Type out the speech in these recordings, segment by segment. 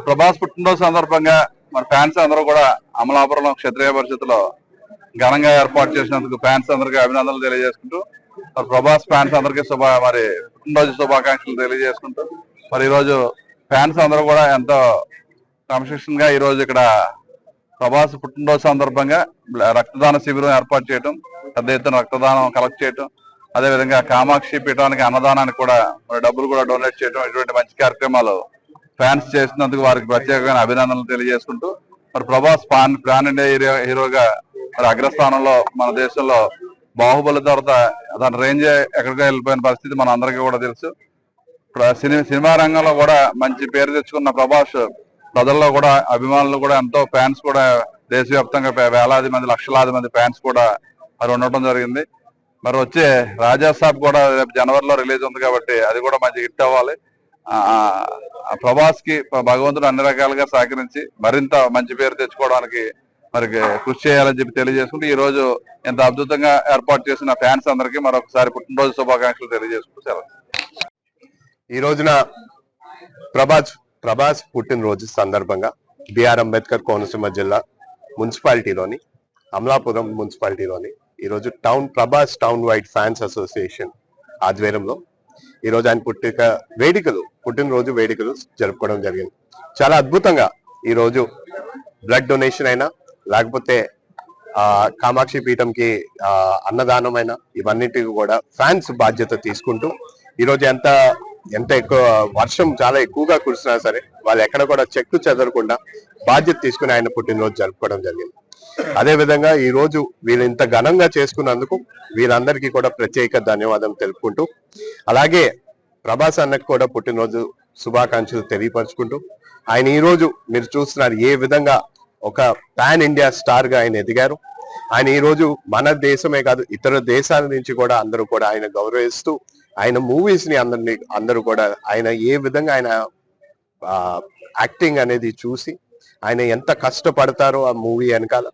ప్రభాస్ పుట్టినరోజు సందర్భంగా మన ఫ్యాన్స్ అందరూ కూడా అమలాపురం క్షత్రియ పరిషత్లో ఘనంగా ఏర్పాటు చేసినందుకు ఫ్యాన్స్ అందరికీ అభినందనలు తెలియజేసుకుంటూ మరి ప్రభాస్ ఫ్యాన్స్ అందరికీ శుభ మరి పుట్టినరోజు శుభాకాంక్షలు తెలియజేసుకుంటూ మరి ఈరోజు ఫ్యాన్స్ అందరూ కూడా ఎంతో క్రమశిక్షణ గా ఈ రోజు ఇక్కడ ప్రభాస్ పుట్టినరోజు సందర్భంగా రక్తదాన శిబిరం ఏర్పాటు చేయడం పెద్ద ఎత్తున రక్తదానం కలెక్ట్ చేయడం అదేవిధంగా కామాక్షి పీఠానికి అన్నదానానికి కూడా మరి డబ్బులు కూడా డొనేట్ చేయడం ఇటువంటి మంచి కార్యక్రమాలు ఫ్యాన్స్ చేసినందుకు వారికి ప్రత్యేకమైన అభినందనలు తెలియజేసుకుంటూ మరి Prabhas pan plan India hero హీరోగా మరి అగ్రస్థానంలో మన దేశంలో బాహుబలి తర్వాత దాని రేంజ్ ఎక్కడికో వెళ్ళిపోయిన పరిస్థితి మన అందరికీ కూడా తెలుసు. సినిమా సినిమా రంగంలో కూడా మంచి పేరు తెచ్చుకున్న ప్రభాస్ ప్రజల్లో కూడా అభిమానులు కూడా ఎంతో ఫ్యాన్స్ కూడా దేశవ్యాప్తంగా వేలాది మంది లక్షలాది మంది ఫ్యాన్స్ కూడా మరి ఉండటం జరిగింది. మరి వచ్చే రాజా సాబ్ కూడా రేపు జనవరిలో రిలీజ్ ఉంది కాబట్టి అది కూడా మంచి హిట్ అవ్వాలి. ప్రభాస్కి భగవంతుడు అన్ని రకాలుగా సహకరించి మరింత మంచి పేరు తెచ్చుకోవడానికి మరి కృషి చేయాలని చెప్పి తెలియజేసుకుంటూ ఈ రోజు ఎంత అద్భుతంగా ఏర్పాటు చేసిన ఫ్యాన్స్ అందరికీ మరొకసారి పుట్టినరోజు శుభాకాంక్షలు తెలియజేసుకుంటూ సెలవు. ఈ రోజున ప్రభాస్ ప్రభాస్ పుట్టినరోజు సందర్భంగా బిఆర్ అంబేద్కర్ కోనసీమ జిల్లా మున్సిపాలిటీలోని అమలాపురం మున్సిపాలిటీలోని ఈరోజు town Prabhas town wide fans association ఆధ్వర్యంలో ఈ రోజు ఆయన పుట్టిక వేడుకలు పుట్టినరోజు వేడుకలు జరుపుకోవడం జరిగింది. చాలా అద్భుతంగా ఈ రోజు బ్లడ్ డొనేషన్ అయినా లేకపోతే ఆ కామాక్షి పీఠంకి ఆ అన్నదానం అయినా ఇవన్నిటికి కూడా ఫ్యాన్స్ బాధ్యత తీసుకుంటూ ఈరోజు ఎంత ఎంత ఎక్కువ వర్షం చాలా ఎక్కువగా కురిసినా సరే వాళ్ళు ఎక్కడ కూడా చెక్కు చెదరకుండా బాధ్యత తీసుకుని ఆయన పుట్టినరోజు జరుపుకోవడం జరిగింది. అదే విధంగా ఈ రోజు వీళ్ళు ఇంత ఘనంగా చేసుకున్నందుకు వీళ్ళందరికీ కూడా ప్రత్యేక ధన్యవాదం తెలుపుకుంటూ అలాగే ప్రభాస్ అన్నకు కూడా పుట్టినరోజు శుభాకాంక్షలు తెలియపరుచుకుంటూ ఆయన ఈ రోజు మీరు చూస్తున్నారు ఏ విధంగా ఒక పాన్ ఇండియా స్టార్గా ఆయన ఎదిగారు. ఆయన ఈ రోజు మన దేశమే కాదు ఇతర దేశాల నుంచి కూడా అందరూ కూడా ఆయన గౌరవిస్తూ ఆయన మూవీస్ని అందరినీ అందరూ కూడా ఆయన ఏ విధంగా ఆయన యాక్టింగ్ అనేది చూసి ఆయన ఎంత కష్టపడతారో ఆ మూవీ వెనకాల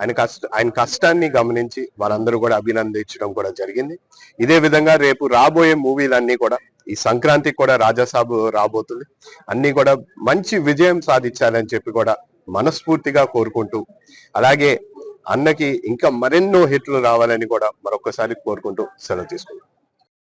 ఆయన కష్ట ఆయన కష్టాన్ని గమనించి వారందరూ కూడా అభినందించడం కూడా జరిగింది. ఇదే విధంగా రేపు రాబోయే మూవీలన్నీ కూడా ఈ సంక్రాంతికి కూడా రాజాసాబు రాబోతుంది. అన్ని కూడా మంచి విజయం సాధించాలని చెప్పి కూడా మనస్ఫూర్తిగా కోరుకుంటూ అలాగే అన్నకి ఇంకా మరెన్నో హిట్లు రావాలని కూడా మరొకసారి కోరుకుంటూ సెలవు తీసుకుంటాం